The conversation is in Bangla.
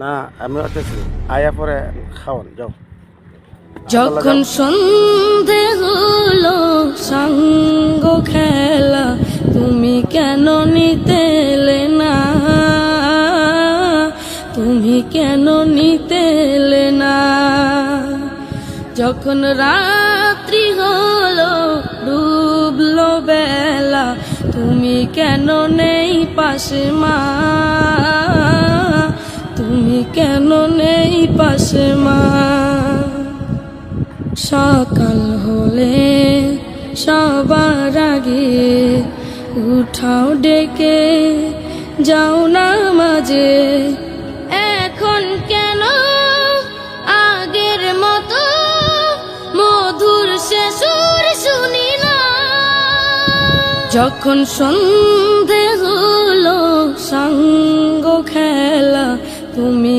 না, আমি আয়া পরে খাওয়ান, যাও। যখন সন্ধে হলো, সঙ্গ খেলা, তুমি কেন নিতেলে না? তুমি কেন নিতে এলে না? যখন রাত্রি হলো, ডুবলো বেলা, তুমি কেন নেই পাশে মা? কেন নেই পাশে মা? সকাল হলে সবার আগে উঠাও ডেকে, যাও না মাঝে। এখন কেন আগের মতো মধুর শেষুর শুনি না? যখন সন্ধে হলো সঙ্গ খেলা, তুমি